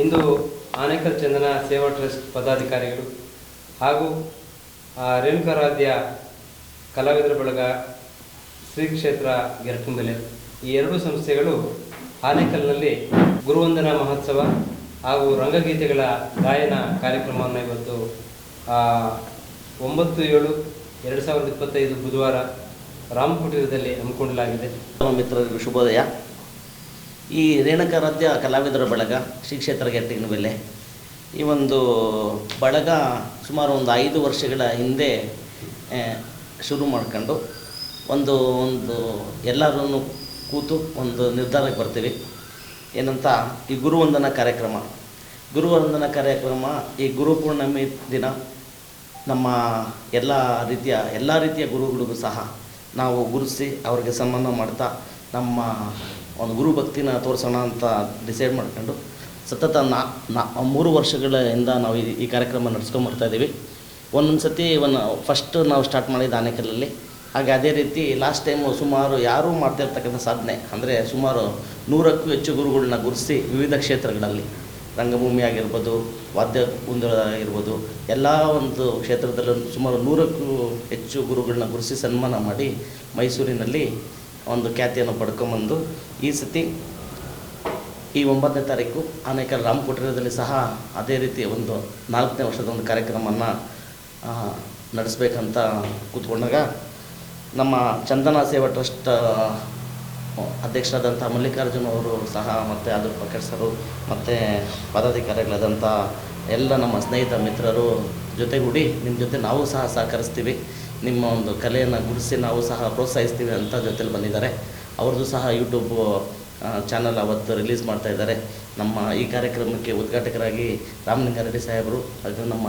ಇಂದು ಆನೇಕಲ್ ಚಂದನ ಸೇವಾ ಟ್ರಸ್ಟ್ ಪದಾಧಿಕಾರಿಗಳು ಹಾಗೂ ರೇಣುಕಾರಾಧ್ಯ ಕಲಾವಿದರ ಬಳಗ ಶ್ರೀ ಕ್ಷೇತ್ರ ಗೆರಟುಂಬೆಲೆ ಈ ಎರಡೂ ಸಂಸ್ಥೆಗಳು ಆನೇಕಲ್ನಲ್ಲಿ ಗುರುವಂದನಾ ಮಹೋತ್ಸವ ಹಾಗೂ ರಂಗಗೀತೆಗಳ ಗಾಯನ ಕಾರ್ಯಕ್ರಮವನ್ನು ಇವತ್ತು ಒಂಬತ್ತು ಏಳು ಎರಡು ಸಾವಿರದ ಇಪ್ಪತ್ತೈದು ಬುಧವಾರ ರಾಮಕುಟೀರದಲ್ಲಿ ಹಮ್ಮಿಕೊಳ್ಳಲಾಗಿದೆ ನಮ್ಮ ಮಿತ್ರರಿಗೂ ಶುಭೋದಯ. ಈ ರೇಣುಕಾರಾಧ್ಯ ಕಲಾವಿದರ ಬಳಗ ಶ್ರೀ ಕ್ಷೇತ್ರ ಗೆಟ್ಟಿನ ಬೆಲೆ. ಈ ಒಂದು ಬಳಗ ಸುಮಾರು ಒಂದು ಐದು ವರ್ಷಗಳ ಹಿಂದೆ ಶುರು ಮಾಡ್ಕೊಂಡು ಒಂದು ಒಂದು ಎಲ್ಲರೂ ಕೂತು ಒಂದು ನಿರ್ಧಾರಕ್ಕೆ ಬರ್ತೀವಿ. ಏನಂತ, ಈ ಗುರುವಂದನಾ ಕಾರ್ಯಕ್ರಮ. ಗುರುವಂದನಾ ಕಾರ್ಯಕ್ರಮ, ಈ ಗುರು ಪೂರ್ಣಿಮೆ ದಿನ ನಮ್ಮ ಎಲ್ಲ ರೀತಿಯ ಎಲ್ಲ ರೀತಿಯ ಗುರುಗಳಿಗೂ ಸಹ ನಾವು ಗುರುಸಿ ಅವ್ರಿಗೆ ಸಂಬಂಧ ಮಾಡ್ತಾ ನಮ್ಮ ಒಂದು ಗುರು ಭಕ್ತಿನ ತೋರಿಸೋಣ ಅಂತ ಡಿಸೈಡ್ ಮಾಡ್ಕೊಂಡು ಸತತ ನಾ ನಾ, ಮೂರು ವರ್ಷಗಳಿಂದ ನಾವು ಈ- ಈ ಕಾರ್ಯಕ್ರಮ ನಡೆಸ್ಕೊಂಬರ್ತಾ ಇದ್ದೀವಿ. ಒಂದೊಂದು ಸತಿ ಒಂದು ಫಸ್ಟ್ ನಾವು ಸ್ಟಾರ್ಟ್ ಮಾಡಿದ್ದು ಆನೇಕಲ್ಲಲ್ಲಿ. ಹಾಗೆ ಅದೇ ರೀತಿ ಲಾಸ್ಟ್ ಟೈಮು ಸುಮಾರು ಯಾರೂ ಮಾಡ್ತಾ ಇರ್ತಕ್ಕಂಥ ಸಾಧನೆ, ಅಂದರೆ ಸುಮಾರು ನೂರಕ್ಕೂ ಹೆಚ್ಚು ಗುರುಗಳನ್ನ ಗುರುಸಿ ವಿವಿಧ ಕ್ಷೇತ್ರಗಳಲ್ಲಿ. ರಂಗಭೂಮಿ ಆಗಿರ್ಬೋದು, ವಾದ್ಯ ಆಗಿರ್ಬೋದು, ಎಲ್ಲ ಒಂದು ಕ್ಷೇತ್ರದಲ್ಲೂ ಸುಮಾರು ನೂರಕ್ಕೂ ಹೆಚ್ಚು ಗುರುಗಳನ್ನ ಗುರುಸಿ ಸನ್ಮಾನ ಮಾಡಿ ಮೈಸೂರಿನಲ್ಲಿ ಒಂದು ಖ್ಯಾತಿಯನ್ನು ಪಡ್ಕೊಂಬಂದು ಈ ಸತಿ ಈ ಒಂಬತ್ತನೇ ತಾರೀಕು ಆನೇಕಲ್ ರಾಮಕುಟೀರದಲ್ಲಿ ಸಹ ಅದೇ ರೀತಿ ಒಂದು ನಾಲ್ಕನೇ ವರ್ಷದ ಒಂದು ಕಾರ್ಯಕ್ರಮವನ್ನು ನಡೆಸಬೇಕಂತ ಕೂತ್ಕೊಂಡಾಗ ನಮ್ಮ ಚಂದನ ಸೇವಾ ಟ್ರಸ್ಟ್ ಅಧ್ಯಕ್ಷರಾದಂಥ ಮಲ್ಲಿಕಾರ್ಜುನ್ ಅವರು ಸಹ ಮತ್ತು ಅದರ ಪ್ರಕಾಶ್ ಸರು ಮತ್ತು ಪದಾಧಿಕಾರಿಗಳಾದಂಥ ಎಲ್ಲ ನಮ್ಮ ಸ್ನೇಹಿತ ಮಿತ್ರರು ಜೊತೆಗೂಡಿ ನಿಮ್ಮ ಜೊತೆ ನಾವು ಸಹ ಸಹಕರಿಸ್ತೀವಿ. ನಿಮ್ಮ ಒಂದು ಕಲೆಯನ್ನು ಗುರುಸಿ ನಾವು ಸಹ ಪ್ರೋತ್ಸಾಹಿಸ್ತೀವಿ ಅಂತ ಜೊತೆಲಿ ಬಂದಿದ್ದಾರೆ. ಅವ್ರದ್ದು ಸಹ ಯೂಟ್ಯೂಬ್ ಚಾನಲ್ ಅವತ್ತು ರಿಲೀಸ್ ಮಾಡ್ತಾ ಇದ್ದಾರೆ. ನಮ್ಮ ಈ ಕಾರ್ಯಕ್ರಮಕ್ಕೆ ಉದ್ಘಾಟಕರಾಗಿ ರಾಮಲಿಂಗಾರೆಡ್ಡಿ ಸಾಹೇಬರು ಅದು ನಮ್ಮ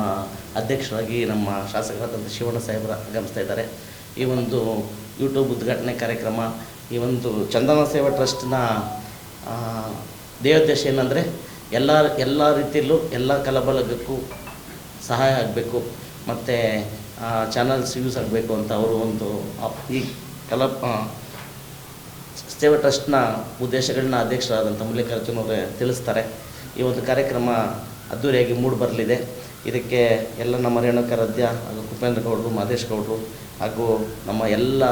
ಅಧ್ಯಕ್ಷರಾಗಿ ನಮ್ಮ ಶಾಸಕರಾದಂಥ ಶಿವಣ್ಣ ಸಾಹೇಬರು ಆಗಮಿಸ್ತಾ ಇದ್ದಾರೆ. ಈ ಒಂದು ಯೂಟ್ಯೂಬ್ ಉದ್ಘಾಟನೆ ಕಾರ್ಯಕ್ರಮ, ಈ ಒಂದು ಚಂದನ ಸೇವಾ ಟ್ರಸ್ಟ್ನ ದೇವೋದ್ದೇಶ ಏನಂದರೆ ಎಲ್ಲ ಎಲ್ಲ ರೀತಿಯಲ್ಲೂ ಎಲ್ಲ ಕಲಬಲಗಕ್ಕೂ ಸಹಾಯ ಆಗಬೇಕು. ಮತ್ತು ಚಾನಲ್ಸ್ ಯೂಸ್ ಆಗಬೇಕು ಅಂತ ಅವರು ಒಂದು ಈ ಕಲಾ ಸೇವಾ ಟ್ರಸ್ಟ್ನ ಉದ್ದೇಶಗಳನ್ನ ಅಧ್ಯಕ್ಷರಾದಂಥ ಮಲ್ಲಿಕಾರ್ಜುನ್ ಅವರೇ ತಿಳಿಸ್ತಾರೆ. ಈ ಒಂದು ಕಾರ್ಯಕ್ರಮ ಅದ್ದೂರಿಯಾಗಿ ಮೂಡಿ ಬರಲಿದೆ. ಇದಕ್ಕೆ ಎಲ್ಲ ನಮ್ಮ ರೇಣುಕಾರಾಧ್ಯ ಹಾಗೂ ಕುಪೇಂದ್ರ ಗೌಡರು ಮಹದೇಶ್ ಗೌಡರು ಹಾಗೂ ನಮ್ಮ ಎಲ್ಲ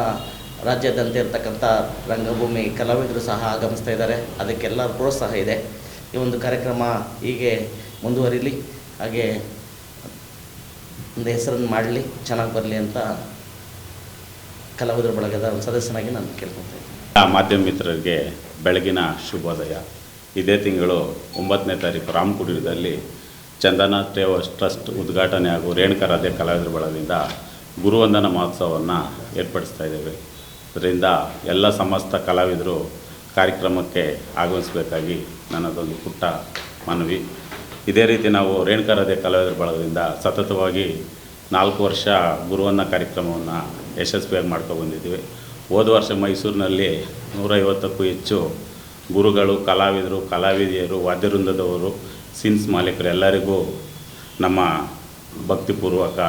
ರಾಜ್ಯಾದ್ಯಂತ ಇರತಕ್ಕಂಥ ರಂಗಭೂಮಿ ಕಲಾವಿದರು ಸಹ ಆಗಮಿಸ್ತಾ ಇದ್ದಾರೆ. ಅದಕ್ಕೆಲ್ಲರ ಪ್ರೋತ್ಸಾಹ ಇದೆ. ಈ ಒಂದು ಕಾರ್ಯಕ್ರಮ ಹೀಗೆ ಮುಂದುವರಿಲಿ. ಹಾಗೆ ಒಂದು ಹೆಸರನ್ನು ಮಾಡಲಿ, ಚೆನ್ನಾಗಿ ಬರಲಿ ಅಂತ ಕಲಾವಿದರ ಬಳಗದ ಒಂದು ಸದಸ್ಯನಾಗಿ ನಾನು ಕೇಳ್ಕೊತೀನಿ ಆ ಮಾಧ್ಯಮ ಮಿತ್ರರಿಗೆ ಬೆಳಗಿನ ಶುಭೋದಯ. ಇದೇ ತಿಂಗಳು ಒಂಬತ್ತನೇ ತಾರೀಕು ರಾಮಕುಡಿರದಲ್ಲಿ ಚಂದನ ಟ್ರೇವರ್ಸ್ ಟ್ರಸ್ಟ್ ಉದ್ಘಾಟನೆ ಹಾಗೂ ರೇಣುಕರಾಧ್ಯ ಕಲಾವಿದರ ಬಳಗದಿಂದ ಗುರುವಂದನ ಮಹೋತ್ಸವವನ್ನು ಏರ್ಪಡಿಸ್ತಾ ಇದ್ದೇವೆ. ಇದರಿಂದ ಎಲ್ಲ ಸಮಸ್ತ ಕಲಾವಿದರು ಕಾರ್ಯಕ್ರಮಕ್ಕೆ ಆಗಮಿಸಬೇಕಾಗಿ ನನ್ನದೊಂದು ಪುಟ್ಟ ಮನವಿ. ಇದೇ ರೀತಿ ನಾವು ರೇಣುಕಾರಾಧ್ಯ ಕಲಾವಿದರ ಬಳಗದಿಂದ ಸತತವಾಗಿ ನಾಲ್ಕು ವರ್ಷ ಗುರುವನ್ನ ಕಾರ್ಯಕ್ರಮವನ್ನು ಯಶಸ್ವಿಯಾಗಿ ಮಾಡ್ಕೊಂಡು ಬಂದಿದ್ದೀವಿ. ಹೋದ ವರ್ಷ ಮೈಸೂರಿನಲ್ಲಿ ನೂರೈವತ್ತಕ್ಕೂ ಹೆಚ್ಚು ಗುರುಗಳು, ಕಲಾವಿದರು, ಕಲಾವಿದೆಯರು, ವಾದ್ಯವೃಂದದವರು ಸಿನ್ಸ್ ಮಾಲೀಕರು ಎಲ್ಲರಿಗೂ ನಮ್ಮ ಭಕ್ತಿಪೂರ್ವಕ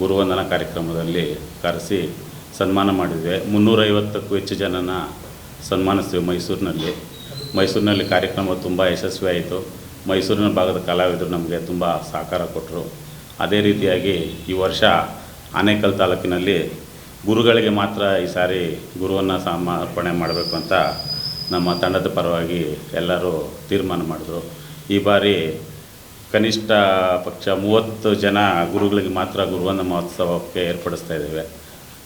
ಗುರುವಂದನ ಕಾರ್ಯಕ್ರಮದಲ್ಲಿ ಕರೆಸಿ ಸನ್ಮಾನ ಮಾಡಿದ್ವಿ. ಮುನ್ನೂರೈವತ್ತಕ್ಕೂ ಹೆಚ್ಚು ಜನನ ಸನ್ಮಾನಿಸ್ತೀವಿ ಮೈಸೂರಿನಲ್ಲಿ. ಮೈಸೂರಿನಲ್ಲಿ ಕಾರ್ಯಕ್ರಮ ತುಂಬ ಯಶಸ್ವಿಯಾಯಿತು. ಮೈಸೂರಿನ ಭಾಗದ ಕಲಾವಿದರು ನಮಗೆ ತುಂಬ ಸಹಕಾರ ಕೊಟ್ಟರು. ಅದೇ ರೀತಿಯಾಗಿ ಈ ವರ್ಷ ಆನೇಕಲ್ ತಾಲೂಕಿನಲ್ಲಿ ಗುರುಗಳಿಗೆ ಮಾತ್ರ ಈ ಸಾರಿ ಗುರುವನ್ನು ಸಮರ್ಪಣೆ ಮಾಡಬೇಕು ಅಂತ ನಮ್ಮ ತಂಡದ ಪರವಾಗಿ ಎಲ್ಲರೂ ತೀರ್ಮಾನ ಮಾಡಿದ್ರು. ಈ ಬಾರಿ ಕನಿಷ್ಠ ಪಕ್ಷ ಮೂವತ್ತು ಜನ ಗುರುಗಳಿಗೆ ಮಾತ್ರ ಗುರುವನ್ನ ಮಹೋತ್ಸವಕ್ಕೆ ಏರ್ಪಡಿಸ್ತಾ ಇದ್ದೇವೆ.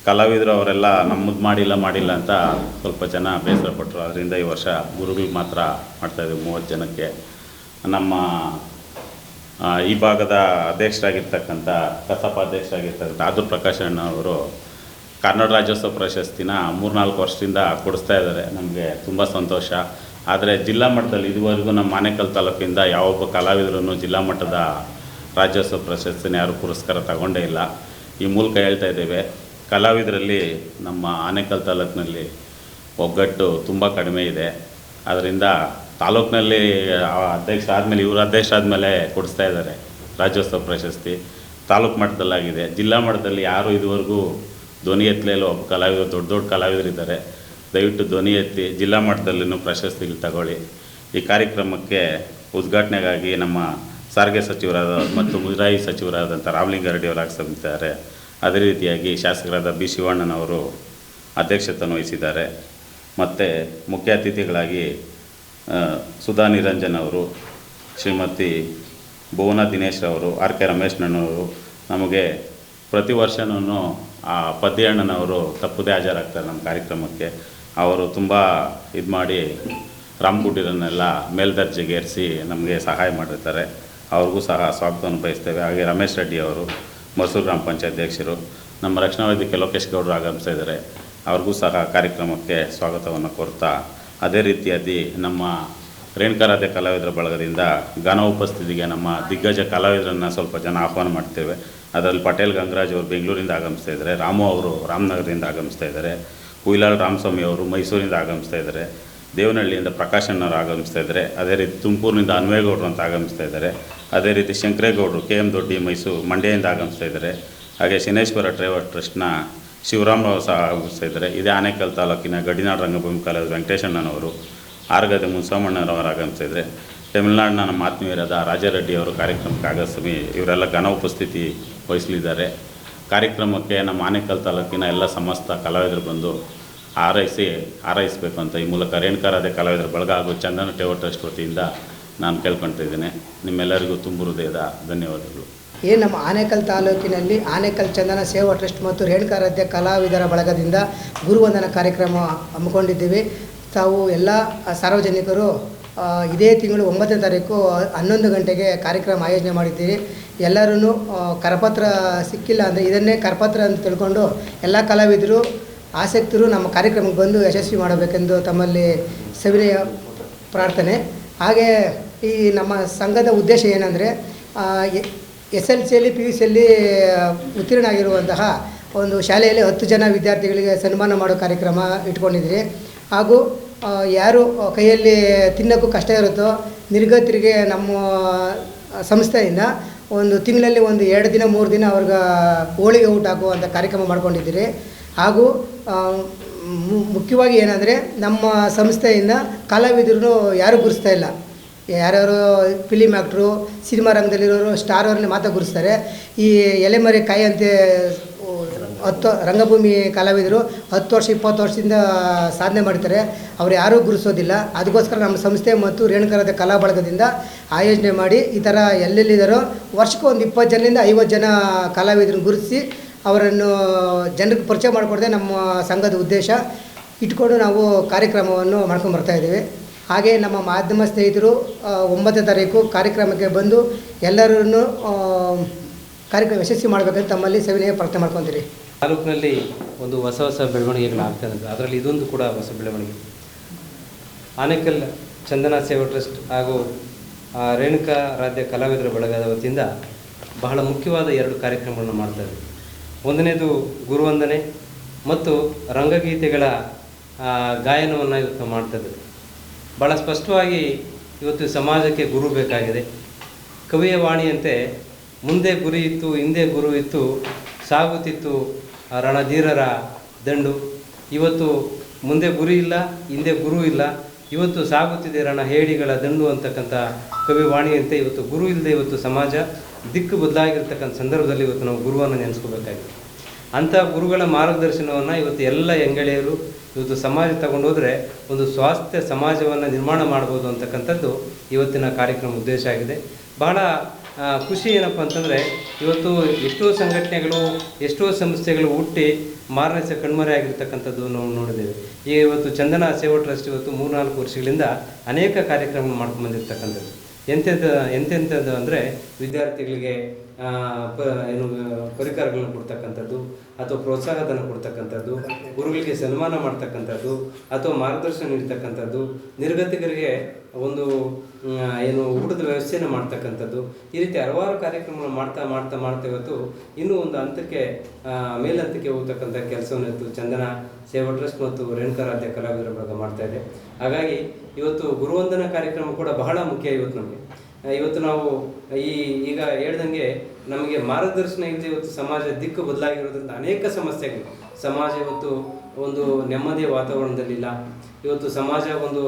ಕಲಾವಿದರು ಅವರೆಲ್ಲ ನಮ್ಮದು ಮಾಡಿಲ್ಲ ಮಾಡಿಲ್ಲ ಅಂತ ಸ್ವಲ್ಪ ಜನ ಬೇಸರ ಪಟ್ಟರು. ಅದರಿಂದ ಈ ವರ್ಷ ಗುರುಗಳಿಗೆ ಮಾತ್ರ ಮಾಡ್ತಾಯಿದ್ದೀವಿ ಮೂವತ್ತು ಜನಕ್ಕೆ. ನಮ್ಮ ಈ ಭಾಗದ ಅಧ್ಯಕ್ಷರಾಗಿರ್ತಕ್ಕಂಥ ಕಸಾಪ ಅಧ್ಯಕ್ಷರಾಗಿರ್ತಕ್ಕಂಥ ಆದು ಪ್ರಕಾಶ್ ಅಣ್ಣ ಅವರು ಕನ್ನಡ ರಾಜ್ಯೋತ್ಸವ ಪ್ರಶಸ್ತಿನ ಮೂರ್ನಾಲ್ಕು ವರ್ಷದಿಂದ ಕೊಡಿಸ್ತಾ ಇದ್ದಾರೆ. ನಮಗೆ ತುಂಬ ಸಂತೋಷ. ಆದರೆ ಜಿಲ್ಲಾ ಮಟ್ಟದಲ್ಲಿ ಇದುವರೆಗೂ ನಮ್ಮ ಆನೇಕಲ್ ತಾಲೂಕಿಂದ ಯಾವೊಬ್ಬ ಕಲಾವಿದರನ್ನು ಜಿಲ್ಲಾ ಮಟ್ಟದ ರಾಜ್ಯೋತ್ಸವ ಪ್ರಶಸ್ತಿನ ಯಾರೂ ಪುರಸ್ಕಾರ ತಗೊಂಡೇ ಇಲ್ಲ. ಈ ಮೂಲಕ ಹೇಳ್ತಾ ಇದ್ದೇವೆ, ಕಲಾವಿದರಲ್ಲಿ ನಮ್ಮ ಆನೇಕಲ್ ತಾಲೂಕಿನಲ್ಲಿ ಒಗ್ಗಟ್ಟು ತುಂಬ ಕಡಿಮೆ ಇದೆ. ಅದರಿಂದ ತಾಲೂಕಿನಲ್ಲಿ ಅಧ್ಯಕ್ಷ ಆದಮೇಲೆ, ಇವರು ಅಧ್ಯಕ್ಷ ಆದಮೇಲೆ ಕೊಡಿಸ್ತಾ ಇದ್ದಾರೆ. ರಾಜ್ಯೋತ್ಸವ ಪ್ರಶಸ್ತಿ. ತಾಲೂಕು ಮಟ್ಟದಲ್ಲಾಗಿದೆ. ಜಿಲ್ಲಾ ಮಟ್ಟದಲ್ಲಿ ಯಾರು ಇದುವರೆಗೂ ಧ್ವನಿ ಎತ್ತಲಿಲ್ಲ ಒಬ್ಬ ಕಲಾವಿದರು, ದೊಡ್ಡ ದೊಡ್ಡ ಕಲಾವಿದರಿದ್ದಾರೆ ದಯವಿಟ್ಟು ಧ್ವನಿ ಎತ್ತಿ, ಜಿಲ್ಲಾ ಮಟ್ಟದಲ್ಲಿನೂ ಪ್ರಶಸ್ತಿಗಳು ತಗೊಳ್ಳಿ. ಈ ಕಾರ್ಯಕ್ರಮಕ್ಕೆ ಉದ್ಘಾಟನೆಗಾಗಿ ನಮ್ಮ ಸಾರಿಗೆ ಸಚಿವರಾದ ಮತ್ತು ಮುಜರಾಯಿ ಸಚಿವರಾದಂಥ ರಾಮಲಿಂಗಾರೆಡ್ಡಿ ಅವರು ಅದೇ ರೀತಿಯಾಗಿ ಶಾಸಕರಾದ ಬಿ ಶಿವಣ್ಣನವರು ಅಧ್ಯಕ್ಷತೆಯನ್ನು ವಹಿಸಿದ್ದಾರೆ. ಮತ್ತು ಮುಖ್ಯ ಅತಿಥಿಗಳಾಗಿ ಸುಧಾ ನಿರಂಜನ್ ಅವರು, ಶ್ರೀಮತಿ ಭುವನ ದಿನೇಶ್ ಅವರು ಆರ್ ಕೆ ರಮೇಶ್ನವರು ನಮಗೆ ಪ್ರತಿ ವರ್ಷನೂ ಆ ಪದ್ಯಣ್ಣನವರು ತಪ್ಪದೇ ಹಾಜರಾಗ್ತಾರೆ ನಮ್ಮ ಕಾರ್ಯಕ್ರಮಕ್ಕೆ. ಅವರು ತುಂಬ ಇದು ಮಾಡಿ ರಾಮಗುಡ್ಡಿರನ್ನೆಲ್ಲ ಮೇಲ್ದರ್ಜೆಗೇರಿಸಿ ನಮಗೆ ಸಹಾಯ ಮಾಡಿರ್ತಾರೆ. ಅವ್ರಿಗೂ ಸಹ ಸ್ವಾಗತವನ್ನು ಬಯಸ್ತೇವೆ. ಹಾಗೆ ರಮೇಶ್ ರೆಡ್ಡಿ ಅವರು, ಮೈಸೂರು ಗ್ರಾಮ ಪಂಚಾಯತ್ ಅಧ್ಯಕ್ಷರು, ನಮ್ಮ ರಕ್ಷಣಾ ವೇದಿಕೆ ಲೋಕೇಶ್ ಗೌಡರು ಆಗಮಿಸ್ತಾ ಇದ್ದಾರೆ. ಅವ್ರಿಗೂ ಸಹ ಕಾರ್ಯಕ್ರಮಕ್ಕೆ ಸ್ವಾಗತವನ್ನು ಕೋರ್ತಾ ಅದೇ ರೀತಿಯಾಗಿ ನಮ್ಮ ರೇಣುಕಾರಾಧ್ಯ ಕಲಾವಿದರ ಬಳಗದಿಂದ ಗಾನ ಉಪಸ್ಥಿತಿಗೆ ನಮ್ಮ ದಿಗ್ಗಜ ಕಲಾವಿದರನ್ನು ಸ್ವಲ್ಪ ಜನ ಆಹ್ವಾನ ಮಾಡ್ತೇವೆ. ಅದರಲ್ಲಿ ಪಟೇಲ್ ಗಂಗರಾಜ್ ಅವರು ಬೆಂಗಳೂರಿಂದ ಆಗಮಿಸ್ತಾ ಇದ್ದಾರೆ. ರಾಮು ಅವರು ರಾಮನಗರದಿಂದ ಆಗಮಿಸ್ತಾ ಇದ್ದಾರೆ. ಹುಯಿಲಾಲ್ ರಾಮಸ್ವಾಮಿ ಅವರು ಮೈಸೂರಿಂದ ಆಗಮಿಸ್ತಾ ಇದ್ದಾರೆ. ದೇವನಹಳ್ಳಿಯಿಂದ ಪ್ರಕಾಶ್ ಅಣ್ಣವರು ಆಗಮಿಸ್ತಾ ಇದ್ದಾರೆ. ಅದೇ ರೀತಿ ತುಮಕೂರಿನಿಂದ ಅನ್ವೇಗೌಡರು ಅಂತ ಆಗಮಿಸ್ತಾ ಇದ್ದಾರೆ. ಅದೇ ರೀತಿ ಶಂಕರೇಗೌಡರು ಕೆ ಎಂ ದೊಡ್ಡಿ ಮೈಸೂರು ಮಂಡ್ಯದಿಂದ ಆಗಮಿಸ್ತಾ ಇದ್ದಾರೆ. ಹಾಗೆ ಶನೇಶ್ವರ ಟ್ರೈವರ್ ಟ್ರಸ್ಟ್ನ ಶಿವರಾಮರಾವ್ ಸಹ ಆಗಮಿಸ್ತಾ ಇದ್ದಾರೆ. ಇದೇ ಆನೇಕಲ್ ತಾಲೂಕಿನ ಗಡಿನಾಡು ರಂಗಭೂಮಿ ಕಾಲೇಜ್ ವೆಂಕಟೇಶಣ್ಣನವರು ಆರ್ಗದೆ ಮುನ್ಸಾಮಣ್ಣನವರು ಆಗಮಿಸ್ತಾ ಇದ್ದಾರೆ. ತಮಿಳುನಾಡಿನ ನಮ್ಮ ಆತ್ಮೀಯರಾದ ರಾಜಾರೆಡ್ಡಿ ಅವರು ಕಾರ್ಯಕ್ರಮಕ್ಕೆ ಆಗಮಿಸಿ ಇವರೆಲ್ಲ ಘನ ಉಪಸ್ಥಿತಿ ವಹಿಸಲಿದ್ದಾರೆ. ಕಾರ್ಯಕ್ರಮಕ್ಕೆ ನಮ್ಮ ಆನೇಕಲ್ ತಾಲೂಕಿನ ಎಲ್ಲ ಸಮಸ್ತ ಕಲಾವಿದರು ಬಂದು ಆರೈಸಿ ಆರೈಸಬೇಕು ಅಂತ ಈ ಮೂಲಕ ರೇಣುಕಾರಾದ ಕಲಾವಿದರ ಬಳಗ ಹಾಗೂ ಚಂದನ ಟೇವರ್ ಟ್ರಸ್ಟ್ ವತಿಯಿಂದ ನಾನು ಕೇಳ್ಕೊಳ್ತಿದ್ದೇನೆ ನಿಮ್ಮೆಲ್ಲರಿಗೂ ತುಂಬ ಹೃದಯದ ಧನ್ಯವಾದಗಳು. ಏನು ನಮ್ಮ ಆನೇಕಲ್ ತಾಲೂಕಿನಲ್ಲಿ ಆನೇಕಲ್ ಚಂದನ ಸೇವಾ ಟ್ರಸ್ಟ್ ಮತ್ತು ರೇಣುಕಾರಾಧ್ಯ ಕಲಾವಿದರ ಬಳಗದಿಂದ ಗುರುವಂದನ ಕಾರ್ಯಕ್ರಮ ಹಮ್ಮಿಕೊಂಡಿದ್ದೀವಿ. ತಾವು ಎಲ್ಲ ಸಾರ್ವಜನಿಕರು ಇದೇ ತಿಂಗಳು ಒಂಬತ್ತನೇ ತಾರೀಕು ಹನ್ನೊಂದು ಗಂಟೆಗೆ ಕಾರ್ಯಕ್ರಮ ಆಯೋಜನೆ ಮಾಡಿದ್ದೀವಿ. ಎಲ್ಲರೂ ಕರಪತ್ರ ಸಿಕ್ಕಿಲ್ಲ ಅಂದರೆ ಇದನ್ನೇ ಕರಪತ್ರ ಅಂತ ತಿಳ್ಕೊಂಡು ಎಲ್ಲ ಕಲಾವಿದರು, ಆಸಕ್ತರು ನಮ್ಮ ಕಾರ್ಯಕ್ರಮಕ್ಕೆ ಬಂದು ಯಶಸ್ವಿ ಮಾಡಬೇಕೆಂದು ತಮ್ಮಲ್ಲಿ ಸವಿನಯ ಪ್ರಾರ್ಥನೆ. ಹಾಗೆ ಈ ನಮ್ಮ ಸಂಘದ ಉದ್ದೇಶ ಏನಂದರೆ ಎಸ್ ಎಲ್ ಸಿಯಲ್ಲಿ ಪಿ ಯು ಸಿಯಲ್ಲಿ ಉತ್ತೀರ್ಣ ಆಗಿರುವಂತಹ ಒಂದು ಶಾಲೆಯಲ್ಲಿ ಹತ್ತು ಜನ ವಿದ್ಯಾರ್ಥಿಗಳಿಗೆ ಸನ್ಮಾನ ಮಾಡೋ ಕಾರ್ಯಕ್ರಮ ಇಟ್ಕೊಂಡಿದ್ದೀರಿ. ಹಾಗೂ ಯಾರು ಕೈಯಲ್ಲಿ ತಿನ್ನೋಕ್ಕೂ ಕಷ್ಟ ಇರುತ್ತೋ, ನಿರ್ಗತರಿಗೆ ನಮ್ಮ ಸಂಸ್ಥೆಯಿಂದ ಒಂದು ತಿಂಗಳಲ್ಲಿ ಒಂದು ಎರಡು ದಿನ, ಮೂರು ದಿನ ಅವ್ರಿಗೆ ಹೋಳಿಗೆ ಊಟ ಹಾಕುವಂಥ ಕಾರ್ಯಕ್ರಮ ಮಾಡ್ಕೊಂಡಿದ್ದೀರಿ. ಹಾಗೂ ಮುಖ್ಯವಾಗಿ ಏನಂದರೆ ನಮ್ಮ ಸಂಸ್ಥೆಯಿಂದ ಕಲಾವಿದರು ಯಾರೂ ಗುರುಸ್ತಾ ಇಲ್ಲ. ಯಾರ್ಯಾರು ಫಿಲಿಮ್ ಆ್ಯಕ್ಟ್ರು ಸಿನಿಮಾ ರಂಗದಲ್ಲಿರೋರು ಸ್ಟಾರ್ ಅವ್ರನ್ನ ಮಾತ್ರ ಗುರಿಸ್ತಾರೆ. ಈ ಎಲೆಮರೆ ಕಾಯಿ ಅಂತೆ ಹತ್ತು, ರಂಗಭೂಮಿ ಕಲಾವಿದರು ಹತ್ತು ವರ್ಷ, ಇಪ್ಪತ್ತು ವರ್ಷದಿಂದ ಸಾಧನೆ ಮಾಡ್ತಾರೆ ಅವ್ರು ಯಾರೂ ಗುರುಸೋದಿಲ್ಲ. ಅದಕ್ಕೋಸ್ಕರ ನಮ್ಮ ಸಂಸ್ಥೆ ಮತ್ತು ರೇಣುಕರದ ಕಲಾ ಬಳಗದಿಂದ ಆಯೋಜನೆ ಮಾಡಿ ಈ ಥರ ಎಲ್ಲೆಲ್ಲಿದ್ದಾರೋ ವರ್ಷಕ್ಕೆ ಒಂದು ಇಪ್ಪತ್ತು ಜನರಿಂದ ಐವತ್ತು ಜನ ಕಲಾವಿದರನ್ನು ಗುರುತಿಸಿ ಅವರನ್ನು ಜನರಿಗೆ ಪರಿಚಯ ಮಾಡಿಕೊಡದೆ ನಮ್ಮ ಸಂಘದ ಉದ್ದೇಶ. ಇಟ್ಕೊಂಡು ನಾವು ಕಾರ್ಯಕ್ರಮವನ್ನು ಮಾಡ್ಕೊಂಡು ಬರ್ತಾ ಇದ್ದೀವಿ. ಹಾಗೆ ನಮ್ಮ ಮಾಧ್ಯಮ ಸ್ನೇಹಿತರು ಒಂಬತ್ತನೇ ತಾರೀಕು ಕಾರ್ಯಕ್ರಮಕ್ಕೆ ಬಂದು ಎಲ್ಲರನ್ನು ಕಾರ್ಯಕ್ರಮ ಯಶಸ್ವಿ ಮಾಡಬೇಕಂತ ತಮ್ಮಲ್ಲಿ ಸವಿನಯ ಪ್ರಾರ್ಥನೆ ಮಾಡ್ಕೊತೀರಿ. ತಾಲೂಕಿನಲ್ಲಿ ಒಂದು ಹೊಸ ಹೊಸ ಬೆಳವಣಿಗೆಗಳು ಆಗ್ತಾ ಅದರಲ್ಲಿ ಇದೊಂದು ಕೂಡ ಹೊಸ ಬೆಳವಣಿಗೆ. ಆನೇಕಲ್ ಚಂದನ ಸೇವಾ ಟ್ರಸ್ಟ್ ಹಾಗೂ ರೇಣುಕಾ ರಾಧ್ಯ ಕಲಾವಿದರ ಬಳಗದ ವತಿಯಿಂದ ಬಹಳ ಮುಖ್ಯವಾದ ಎರಡು ಕಾರ್ಯಕ್ರಮಗಳನ್ನು ಮಾಡ್ತಾ ಇದ್ದೀವಿ ಒಂದನೇದು ಗುರುವಂದನೆ ಮತ್ತು ರಂಗಗೀತೆಗಳ ಗಾಯನವನ್ನು ಇವತ್ತು ಮಾಡ್ತಾ ಇದ್ದೀವಿ ಭಾಳ ಸ್ಪಷ್ಟವಾಗಿ ಇವತ್ತು ಸಮಾಜಕ್ಕೆ ಗುರು ಬೇಕಾಗಿದೆ. ಕವಿಯ ವಾಣಿಯಂತೆ ಮುಂದೆ ಗುರಿ ಇತ್ತು, ಹಿಂದೆ ಗುರು ಇತ್ತು, ಸಾಗುತ್ತಿತ್ತು ರಣಧೀರರ ದಂಡು. ಇವತ್ತು ಮುಂದೆ ಗುರಿ ಇಲ್ಲ, ಹಿಂದೆ ಗುರು ಇಲ್ಲ, ಇವತ್ತು ಸಾಗುತ್ತಿದೆ ರಣ ಹೇಡಿಗಳ ದಂಡು ಅಂತಕ್ಕಂಥ ಕವಿ ವಾಣಿಯಂತೆ ಇವತ್ತು ಗುರು ಇಲ್ಲದೆ ಇವತ್ತು ಸಮಾಜ ದಿಕ್ಕು ಬದಲಾಗಿರ್ತಕ್ಕಂಥ ಸಂದರ್ಭದಲ್ಲಿ ಇವತ್ತು ನಾವು ಗುರುವನ್ನು ನೆನೆಸ್ಕೋಬೇಕಾಗಿದೆ. ಅಂಥ ಗುರುಗಳ ಮಾರ್ಗದರ್ಶನವನ್ನು ಇವತ್ತು ಎಲ್ಲ ಹೆಂಗಳೆಯರು ಇವತ್ತು ಸಮಾಜ ತಗೊಂಡೋದ್ರೆ ಒಂದು ಸ್ವಾಸ್ಥ್ಯ ಸಮಾಜವನ್ನು ನಿರ್ಮಾಣ ಮಾಡ್ಬೋದು ಅಂತಕ್ಕಂಥದ್ದು ಇವತ್ತಿನ ಕಾರ್ಯಕ್ರಮ ಉದ್ದೇಶ ಆಗಿದೆ. ಬಹಳ ಖುಷಿ ಏನಪ್ಪ ಅಂತಂದರೆ ಇವತ್ತು ಎಷ್ಟೋ ಸಂಘಟನೆಗಳು, ಎಷ್ಟೋ ಸಂಸ್ಥೆಗಳು ಹುಟ್ಟಿ ಮಾರನೇ ಕಣ್ಮರೆ ಆಗಿರ್ತಕ್ಕಂಥದ್ದು ನಾವು ನೋಡಿದ್ದೇವೆ. ಈ ಇವತ್ತು ಚಂದನ ಸೇವಾ ಟ್ರಸ್ಟ್ ಇವತ್ತು ಮೂರ್ನಾಲ್ಕು ವರ್ಷಗಳಿಂದ ಅನೇಕ ಕಾರ್ಯಕ್ರಮ ಮಾಡ್ಕೊಂಡು ಬಂದಿರತಕ್ಕಂಥದ್ದು. ಎಂತೆಂಥ ಎಂತೆಂಥದ್ದು ಅಂದರೆ ವಿದ್ಯಾರ್ಥಿಗಳಿಗೆ ಪ, ಏನು, ಪರಿಕರಗಳನ್ನು ಕೊಡ್ತಕ್ಕಂಥದ್ದು, ಅಥವಾ ಪ್ರೋತ್ಸಾಹಧನ ಕೊಡ್ತಕ್ಕಂಥದ್ದು, ಗುರುಗಳಿಗೆ ಸನ್ಮಾನ ಮಾಡ್ತಕ್ಕಂಥದ್ದು, ಅಥವಾ ಮಾರ್ಗದರ್ಶನ ನೀಡ್ತಕ್ಕಂಥದ್ದು, ನಿರ್ಗತಿಕರಿಗೆ ಒಂದು ಏನು ಊಟದ ವ್ಯವಸ್ಥೆಯನ್ನು ಮಾಡ್ತಕ್ಕಂಥದ್ದು, ಈ ರೀತಿ ಹಲವಾರು ಕಾರ್ಯಕ್ರಮಗಳು ಮಾಡ್ತಾ ಮಾಡ್ತಾ ಮಾಡ್ತಾ ಇವತ್ತು ಇನ್ನೂ ಒಂದು ಹಂತಕ್ಕೆ ಮೇಲಂತಕ್ಕೆ ಹೋಗ್ತಕ್ಕಂಥ ಕೆಲಸವನ್ನು ಇವತ್ತು ಚಂದನ ಸೇವಾ ಟ್ರಸ್ಟ್ ಮತ್ತು ರೇಣುಕಾರಾಧ್ಯ ಕಲಾವಿದರ ಬಳಗ ಮಾಡ್ತಾ ಇದೆ. ಹಾಗಾಗಿ ಇವತ್ತು ಗುರುವಂದನ ಕಾರ್ಯಕ್ರಮ ಕೂಡ ಬಹಳ ಮುಖ್ಯ ಇವತ್ತು ನಮಗೆ. ಇವತ್ತು ನಾವು ಈ ಈಗ ಹೇಳ್ದಂಗೆ ನಮಗೆ ಮಾರ್ಗದರ್ಶನ ಇಲ್ಲದೆ ಇವತ್ತು ಸಮಾಜ ದಿಕ್ಕು ಬದಲಾಗಿರೋದ್ರಿಂದ ಅನೇಕ ಸಮಸ್ಯೆಗಳು. ಸಮಾಜ ಇವತ್ತು ಒಂದು ನೆಮ್ಮದಿಯ ವಾತಾವರಣದಲ್ಲಿಲ್ಲ. ಇವತ್ತು ಸಮಾಜ ಒಂದು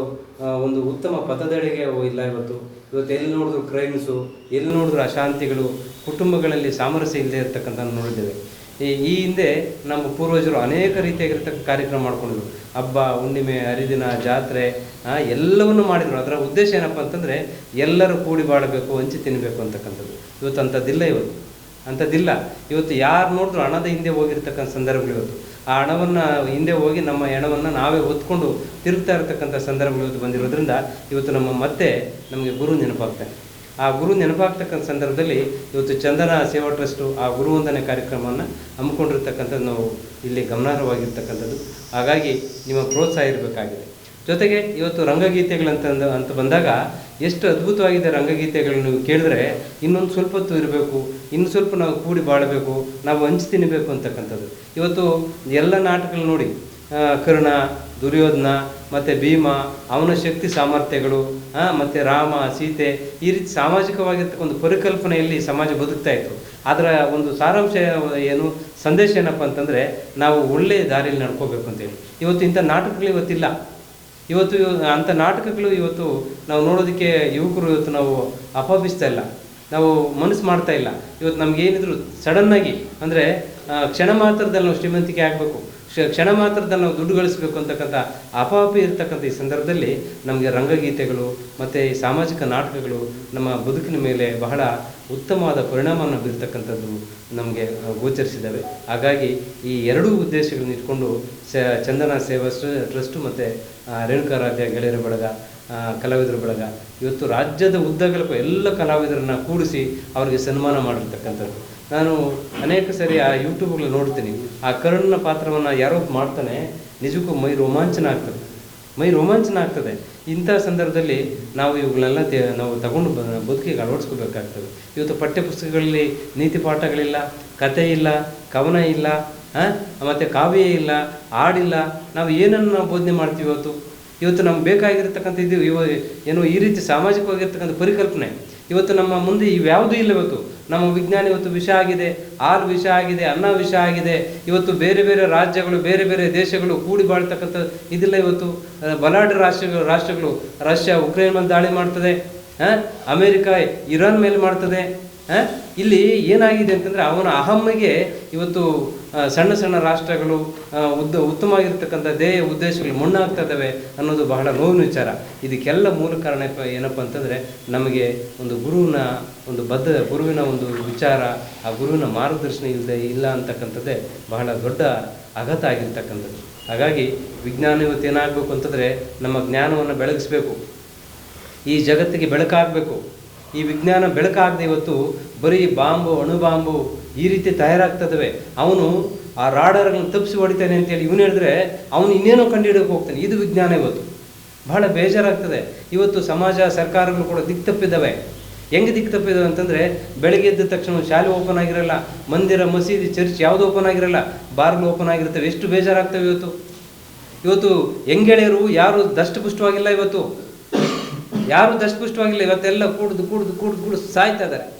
ಒಂದು ಉತ್ತಮ ಪಥದಡೆಗೆ ಇಲ್ಲ ಇವತ್ತು. ಇವತ್ತು ಎಲ್ಲಿ ನೋಡಿದ್ರು ಕ್ರೈಮ್ಸು ಎಲ್ಲಿ ನೋಡಿದ್ರು ಅಶಾಂತಿಗಳು, ಕುಟುಂಬಗಳಲ್ಲಿ ಸಾಮರಸ್ಯ ಇಲ್ಲದೆ ಇರತಕ್ಕಂಥ ನೋಡಿದ್ದೇವೆ. ಈ ಹಿಂದೆ ನಮ್ಮ ಪೂರ್ವಜರು ಅನೇಕ ರೀತಿಯಾಗಿರ್ತಕ್ಕ ಕಾರ್ಯಕ್ರಮ ಮಾಡ್ಕೊಂಡಿದ್ರು. ಹಬ್ಬ, ಹುಣ್ಣಿಮೆ, ಹರಿದಿನ, ಜಾತ್ರೆ ಎಲ್ಲವನ್ನು ಮಾಡಿದರು. ಅದರ ಉದ್ದೇಶ ಏನಪ್ಪ ಅಂತಂದರೆ ಎಲ್ಲರೂ ಕೂಡಿ ಬಾಳಬೇಕು, ಹಂಚಿ ತಿನ್ನಬೇಕು ಅಂತಕ್ಕಂಥದ್ದು. ಇವತ್ತು ಅಂಥದ್ದಿಲ್ಲ ಇವತ್ತು. ಅಂಥದ್ದಿಲ್ಲ. ಇವತ್ತು ಯಾರು ನೋಡಿದ್ರು ಹಣದ ಹಿಂದೆ ಹೋಗಿರ್ತಕ್ಕಂಥ ಸಂದರ್ಭಗಳು ಇವತ್ತು. ಆ ಹಣವನ್ನು ಹಿಂದೆ ಹೋಗಿ ನಮ್ಮ ಹೆಣವನ್ನು ನಾವೇ ಹೊತ್ಕೊಂಡು ತಿರುಗ್ತಾ ಇರತಕ್ಕಂಥ ಸಂದರ್ಭಗಳು ಇವತ್ತು ಬಂದಿರೋದ್ರಿಂದ ಇವತ್ತು ನಮ್ಮ ಮತ್ತೆ ನಮಗೆ ಗುರು ನೆನಪಾಗ್ತಾನೆ. ಆ ಗುರು ನೆನಪಾಗ್ತಕ್ಕಂಥ ಸಂದರ್ಭದಲ್ಲಿ ಇವತ್ತು ಚಂದನ ಸೇವಾ ಟ್ರಸ್ಟು ಆ ಗುರು ವಂದನೆ ಕಾರ್ಯಕ್ರಮವನ್ನು ಹಮ್ಮಿಕೊಂಡಿರ್ತಕ್ಕಂಥದ್ದು ನಾವು ಇಲ್ಲಿ ಗಮನಾರ್ಹವಾಗಿರ್ತಕ್ಕಂಥದ್ದು. ಹಾಗಾಗಿ ನಿಮ್ಮ ಪ್ರೋತ್ಸಾಹ ಇರಬೇಕಾಗಿದೆ. ಜೊತೆಗೆ ಇವತ್ತು ರಂಗಗೀತೆಗಳಂತಂದು ಅಂತ ಬಂದಾಗ ಎಷ್ಟು ಅದ್ಭುತವಾಗಿದೆ ರಂಗಗೀತೆಗಳನ್ನು ಕೇಳಿದ್ರೆ ಇನ್ನೊಂದು ಸ್ವಲ್ಪ ಹೊತ್ತು ಇರಬೇಕು, ಇನ್ನು ಸ್ವಲ್ಪ ನಾವು ಕೂಡಿ ಬಾಳಬೇಕು, ನಾವು ಹಂಚಿ ತಿನ್ನಬೇಕು ಅಂತಕ್ಕಂಥದ್ದು. ಇವತ್ತು ಎಲ್ಲ ನಾಟಕಗಳು ನೋಡಿ ಕರ್ಣ, ದುರ್ಯೋಧನ, ಮತ್ತು ಭೀಮ, ಅವನ ಶಕ್ತಿ ಸಾಮರ್ಥ್ಯಗಳು ಮತ್ತು ರಾಮ, ಸೀತೆ ಈ ರೀತಿ ಸಾಮಾಜಿಕವಾಗಿರ್ತಕ್ಕ ಒಂದು ಪರಿಕಲ್ಪನೆಯಲ್ಲಿ ಸಮಾಜ ಬದುಕ್ತಾ ಇತ್ತು. ಅದರ ಒಂದು ಸಾರಾಂಶ ಏನು, ಸಂದೇಶ ಏನಪ್ಪ ಅಂತಂದರೆ ನಾವು ಒಳ್ಳೆಯ ದಾರಿಯಲ್ಲಿ ನಡ್ಕೋಬೇಕು ಅಂತೇಳಿ. ಇವತ್ತು ಇಂಥ ನಾಟಕಗಳು ಇವತ್ತಿಲ್ಲ. ಇವತ್ತು ಇವ- ಅಂಥ ನಾಟಕಗಳು ಇವತ್ತು ನಾವು ನೋಡೋದಕ್ಕೆ ಯುವಕರು ಇವತ್ತು ನಾವು ಅಪಾಪಿಸ್ತಾ ಇಲ್ಲ. ನಾವು ಮನಸ್ಸು ಮಾಡ್ತಾ ಇಲ್ಲ. ಇವತ್ತು ನಮಗೇನಿದ್ರು ಸಡನ್ನಾಗಿ ಅಂದರೆ ಕ್ಷಣ ಮಾತ್ರದಲ್ಲಿ ನಾವು ಶ್ರೀಮಂತಿಕೆ ಆಗಬೇಕು. ಕ್ಷಣ ಮಾತ್ರದಲ್ಲಿ ನಾವು ದುಡ್ಡು ಗಳಿಸಬೇಕು ಅಂತಕ್ಕಂಥ ಅಪಾಪಿ ಇರ್ತಕ್ಕಂಥ ಈ ಸಂದರ್ಭದಲ್ಲಿ ನಮಗೆ ರಂಗಗೀತೆಗಳು ಮತ್ತು ಈ ಸಾಮಾಜಿಕ ನಾಟಕಗಳು ನಮ್ಮ ಬದುಕಿನ ಮೇಲೆ ಬಹಳ ಉತ್ತಮವಾದ ಪರಿಣಾಮವನ್ನು ಬೀರ್ತಕ್ಕಂಥದ್ದು ನಮಗೆ ಗೋಚರಿಸಿದ್ದಾವೆ. ಹಾಗಾಗಿ ಈ ಎರಡೂ ಉದ್ದೇಶಗಳನ್ನ ಇಟ್ಕೊಂಡು ಚಂದನ ಸೇವಾ ಟ್ರಸ್ಟ್ ಮತ್ತು ರೇಣುಕಾರಾಧ್ಯ ಗೆಳೆಯರ ಬಳಗ ಕಲಾವಿದರ ಬಳಗ, ಇವತ್ತು ರಾಜ್ಯದ ಉದ್ದಗಲಕ್ಕೂ ಎಲ್ಲ ಕಲಾವಿದರನ್ನು ಕೂಡಿಸಿ ಅವರಿಗೆ ಸನ್ಮಾನ ಮಾಡಿರ್ತಕ್ಕಂಥದ್ದು. ನಾನು ಅನೇಕ ಸರಿ ಆ ಯೂಟ್ಯೂಬ್ಗಳು ನೋಡ್ತೀನಿ. ಆ ಕರುಣನ ಪಾತ್ರವನ್ನು ಯಾರೋ ಮಾಡ್ತಾನೆ, ನಿಜಕ್ಕೂ ಮೈ ರೋಮಾಂಚನ ಆಗ್ತದೆ ಮೈ ರೋಮಾಂಚನ ಆಗ್ತದೆ ಇಂಥ ಸಂದರ್ಭದಲ್ಲಿ ನಾವು ಇವುಗಳೆಲ್ಲ ನಾವು ತಗೊಂಡು ಬದುಕಿಗೆ ಅಳವಡಿಸ್ಕೋಬೇಕಾಗ್ತದೆ. ಇವತ್ತು ಪಠ್ಯಪುಸ್ತಕಗಳಲ್ಲಿ ನೀತಿ ಪಾಠಗಳಿಲ್ಲ ಕತೆ ಇಲ್ಲ, ಕವನ ಇಲ್ಲ ಹಾಂ ಮತ್ತು ಕಾವ್ಯ ಇಲ್ಲ, ಹಾಡಿಲ್ಲ, ನಾವು ಏನನ್ನು ನಾವು ಬೋಧನೆ ಮಾಡ್ತೀವಿ ಇವತ್ತು? ಇವತ್ತು ನಮ್ಗೆ ಬೇಕಾಗಿರ್ತಕ್ಕಂಥ ಇದು ಇವ, ಏನು ಈ ರೀತಿ ಸಾಮಾಜಿಕವಾಗಿರ್ತಕ್ಕಂಥ ಪರಿಕಲ್ಪನೆ. ಇವತ್ತು ನಮ್ಮ ಮುಂದೆ ಇವ್ಯಾವುದೂ ಇಲ್ಲ ಇವತ್ತು. ನಮ್ಮ ವಿಜ್ಞಾನ ಇವತ್ತು ವಿಷ ಆಗಿದೆ, ಹಾಲು ವಿಷ ಆಗಿದೆ, ಅನ್ನ ವಿಷ ಆಗಿದೆ. ಇವತ್ತು ಬೇರೆ ಬೇರೆ ರಾಜ್ಯಗಳು, ಬೇರೆ ಬೇರೆ ದೇಶಗಳು ಕೂಡಿ ಬಾಳ್ತಕ್ಕಂಥ ಇದಿಲ್ಲ ಇವತ್ತು. ಬಲಾಢ್ಯ ರಾಷ್ಟ್ರಗಳು ರಾಷ್ಟ್ರಗಳು, ರಷ್ಯಾ, ಉಕ್ರೇನ್ ಮೇಲೆ ದಾಳಿ ಮಾಡ್ತದೆ. ಅಮೇರಿಕಾ, ಇರಾನ್ ಮೇಲೆ ಮಾಡ್ತದೆ. ಇಲ್ಲಿ ಏನಾಗಿದೆ ಅಂತಂದರೆ ಅವನ ಅಹಮ್ಮಿಗೆ ಇವತ್ತು ಸಣ್ಣ ಸಣ್ಣ ರಾಷ್ಟ್ರಗಳು ಉದ್ದ, ಉತ್ತಮವಾಗಿರ್ತಕ್ಕಂಥ ಧ್ಯೇಯ ಉದ್ದೇಶಗಳು ಮಣ್ಣಾಗ್ತಾ ಇದ್ದಾವೆ ಅನ್ನೋದು ಬಹಳ ನೋವಿನ ವಿಚಾರ. ಇದಕ್ಕೆಲ್ಲ ಮೂಲ ಕಾರಣ ಏನಪ್ಪ ಅಂತಂದರೆ ನಮಗೆ ಒಂದು ಗುರುವಿನ ಒಂದು ಬದ್ಧ, ಗುರುವಿನ ಒಂದು ವಿಚಾರ, ಆ ಗುರುವಿನ ಮಾರ್ಗದರ್ಶನ ಇಲ್ಲದೆ ಇಲ್ಲ ಅಂತಕ್ಕಂಥದ್ದೇ ಬಹಳ ದೊಡ್ಡ ಅಗತ ಆಗಿರ್ತಕ್ಕಂಥದ್ದು. ಹಾಗಾಗಿ ವಿಜ್ಞಾನ ಇವತ್ತು ಏನಾಗಬೇಕು ಅಂತಂದರೆ ನಮ್ಮ ಜ್ಞಾನವನ್ನು ಬೆಳಗಿಸ್ಬೇಕು. ಈ ಜಗತ್ತಿಗೆ ಬೆಳಕಾಗಬೇಕು. ಈ ವಿಜ್ಞಾನ ಬೆಳಕಾಗದೆ ಇವತ್ತು ಬರೀ ಬಾಂಬು ಅಣುಬಾಂಬು ಈ ರೀತಿ ತಯಾರಾಗ್ತದವೆ. ಅವನು ಆ ರಾಡರ್ಗಳನ್ನು ತಪ್ಪಿಸಿ ಹೊಡಿತಾನೆ ಅಂತೇಳಿ ಇವನು ಹೇಳಿದ್ರೆ ಅವನು ಇನ್ನೇನೋ ಕಂಡುಹಿಡಿಯೋಕೆ ಹೋಗ್ತಾನೆ. ಇದು ವಿಜ್ಞಾನ ಇವತ್ತು. ಬಹಳ ಬೇಜಾರಾಗ್ತದೆ. ಇವತ್ತು ಸಮಾಜ, ಸರ್ಕಾರಗಳು ಕೂಡ ದಿಕ್ಕು ತಪ್ಪಿದ್ದಾವೆ. ಹೆಂಗೆ ದಿಕ್ಕು ತಪ್ಪಿದ್ದಾವೆ ಅಂತಂದರೆ ಬೆಳಗ್ಗೆ ಎದ್ದ ತಕ್ಷಣ ಶಾಲೆ ಓಪನ್ ಆಗಿರಲ್ಲ, ಮಂದಿರ, ಮಸೀದಿ ಚರ್ಚ್ ಯಾವುದು ಓಪನ್ ಆಗಿರಲ್ಲ ಬಾರ್ಗಳು ಓಪನ್ ಆಗಿರ್ತವೆ ಎಷ್ಟು ಬೇಜಾರಾಗ್ತವೆ ಇವತ್ತು? ಇವತ್ತು ಹೆಂಗೆಳೆಯರು ಯಾರು ದಷ್ಟಪುಷ್ಟವಾಗಿಲ್ಲ ಇವತ್ತು? ಯಾರು ದಷ್ಟಪುಷ್ಟವಾಗಿಲ್ಲ? ಇವತ್ತೆಲ್ಲ ಕುಡ್ದು ಕುಡ್ದು ಕುಡ್ದು ಕುಡ್ದು ಸಾಯ್ತಾ ಇದ್ದಾರೆ.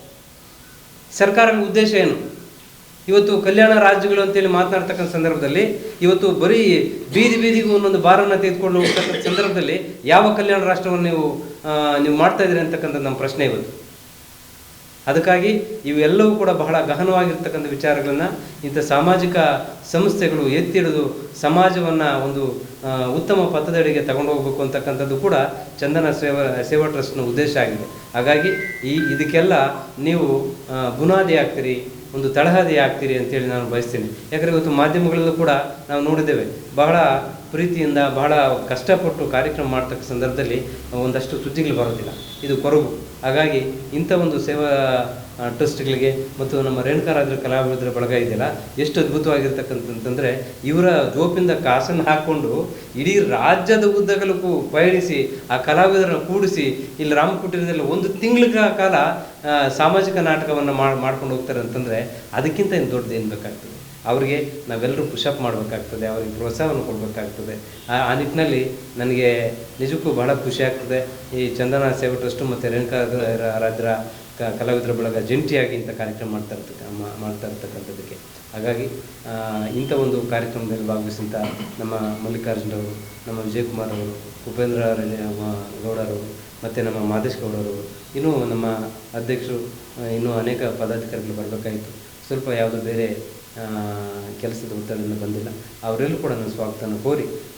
ಸರ್ಕಾರದ ಉದ್ದೇಶ ಏನು? ಇವತ್ತು ಕಲ್ಯಾಣ ರಾಜ್ಯಗಳು ಅಂತೇಳಿ ಮಾತನಾಡ್ತಕ್ಕಂಥ ಸಂದರ್ಭದಲ್ಲಿ ಇವತ್ತು ಬರೀ ಬೀದಿ ಬೀದಿಗೂ ಒಂದೊಂದು ಬಾರನ್ನು ತೆಗೆದುಕೊಂಡು ಹೋಗ್ತಕ್ಕಂಥ ಸಂದರ್ಭದಲ್ಲಿ ಯಾವ ಕಲ್ಯಾಣ ರಾಷ್ಟ್ರವನ್ನು ನೀವು ನೀವು ಮಾಡ್ತಾ ಇದ್ದೀರಿ ಅಂತಕ್ಕಂಥ ನಮ್ಮ ಪ್ರಶ್ನೆ ಇವತ್ತು. ಅದಕ್ಕಾಗಿ ಇವೆಲ್ಲವೂ ಕೂಡ ಬಹಳ ಗಹನವಾಗಿರ್ತಕ್ಕಂಥ ವಿಚಾರಗಳನ್ನು ಇಂಥ ಸಾಮಾಜಿಕ ಸಂಸ್ಥೆಗಳು ಎತ್ತಿಡಿದು ಸಮಾಜವನ್ನು ಒಂದು ಉತ್ತಮ ಪಥದಡಿಗೆ ತಗೊಂಡು ಹೋಗಬೇಕು ಅಂತಕ್ಕಂಥದ್ದು ಕೂಡ ಚಂದನ ಸೇವಾ ಸೇವಾ ಟ್ರಸ್ಟ್ನ ಉದ್ದೇಶ ಆಗಿದೆ. ಹಾಗಾಗಿ ಈ, ಇದಕ್ಕೆಲ್ಲ ನೀವು ಬುನಾದಿ ಆಗ್ತೀರಿ ಒಂದು ತಳಹದಿ ಆಗ್ತೀರಿ ಅಂತೇಳಿ ನಾನು ಬಯಸ್ತೀನಿ. ಯಾಕಂದರೆ ಇವತ್ತು ಮಾಧ್ಯಮಗಳಲ್ಲೂ ಕೂಡ ನಾವು ನೋಡಿದ್ದೇವೆ, ಬಹಳ ಪ್ರೀತಿಯಿಂದ ಬಹಳ ಕಷ್ಟಪಟ್ಟು ಕಾರ್ಯಕ್ರಮ ಮಾಡ್ತಕ್ಕ ಸಂದರ್ಭದಲ್ಲಿ ಒಂದಷ್ಟು ಸುದ್ದಿಗಳು ಬರೋದಿಲ್ಲ. ಇದು ಕೊರಗು. ಹಾಗಾಗಿ ಇಂಥ ಒಂದು ಸೇವಾ ಟ್ರಸ್ಟ್ಗಳಿಗೆ ಮತ್ತು ನಮ್ಮ ರೇಣುಕಾರಾದ್ರ ಕಲಾವಿದರ ಬಳಗ ಇದೆಯಲ್ಲ, ಎಷ್ಟು ಅದ್ಭುತವಾಗಿರ್ತಕ್ಕಂಥಂತಂದರೆ ಇವರ ಜೋಪಿಂದ ಕಾಸನ್ನು ಹಾಕ್ಕೊಂಡು ಇಡೀ ರಾಜ್ಯದ ಉದ್ದಗಲಕ್ಕೂ ಪಯಣಿಸಿ ಆ ಕಲಾವಿದರನ್ನು ಕೂಡಿಸಿ ಇಲ್ಲಿ ರಾಮಕುಟೀರದಲ್ಲಿ ಒಂದು ತಿಂಗಳ ಕಾಲ ಸಾಮಾಜಿಕ ನಾಟಕವನ್ನು ಮಾಡ್ಕೊಂಡು ಹೋಗ್ತಾರೆ ಅಂತಂದರೆ ಅದಕ್ಕಿಂತ ಇನ್ನು ದೊಡ್ಡದು ಬೇಕಾಗ್ತದೆ? ಅವರಿಗೆ ನಾವೆಲ್ಲರೂ ಪುಷಪ್ ಮಾಡಬೇಕಾಗ್ತದೆ, ಅವರಿಗೆ ಪ್ರೋತ್ಸಾಹವನ್ನು ಕೊಡಬೇಕಾಗ್ತದೆ. ಆ ನಿಟ್ಟಿನಲ್ಲಿ ನನಗೆ ನಿಜಕ್ಕೂ ಬಹಳ ಖುಷಿ ಆಗ್ತದೆ. ಈ ಚಂದನ ಸೇವಾ ಟ್ರಸ್ಟು ಮತ್ತು ರೇಣುಕಾ ಕಲಾವಿದರ ಬಳಗ ಜಂಟಿಯಾಗಿ ಇಂಥ ಕಾರ್ಯಕ್ರಮ ಮಾಡ್ತಾ ಇರ್ತಕ್ಕ ಮಾಡ್ತಾ ಇರ್ತಕ್ಕಂಥದ್ದಕ್ಕೆ. ಹಾಗಾಗಿ ಇಂಥ ಒಂದು ಕಾರ್ಯಕ್ರಮದಲ್ಲಿ ಭಾಗವಹಿಸಿದಂಥ ನಮ್ಮ ಮಲ್ಲಿಕಾರ್ಜುನರವರು ನಮ್ಮ ವಿಜಯಕುಮಾರ್ ಅವರು ಉಪೇಂದ್ರ ಗೌಡರವರು ಮತ್ತು ನಮ್ಮ ಮಾದೇಶ್ ಗೌಡರವರು ಇನ್ನೂ ನಮ್ಮ ಅಧ್ಯಕ್ಷರು ಇನ್ನೂ ಅನೇಕ ಪದಾಧಿಕಾರಿಗಳು ಬರಬೇಕಾಯಿತು ಸ್ವಲ್ಪ ಯಾವುದೋ ಬೇರೆ ಕೆಲಸದ ಒತ್ತಡದಿಂದ ಬಂದಿಲ್ಲ. ಅವರೆಲ್ಲೂ ಕೂಡ ನಾನು ಸ್ವಾಗತವನ್ನು ಕೋರಿ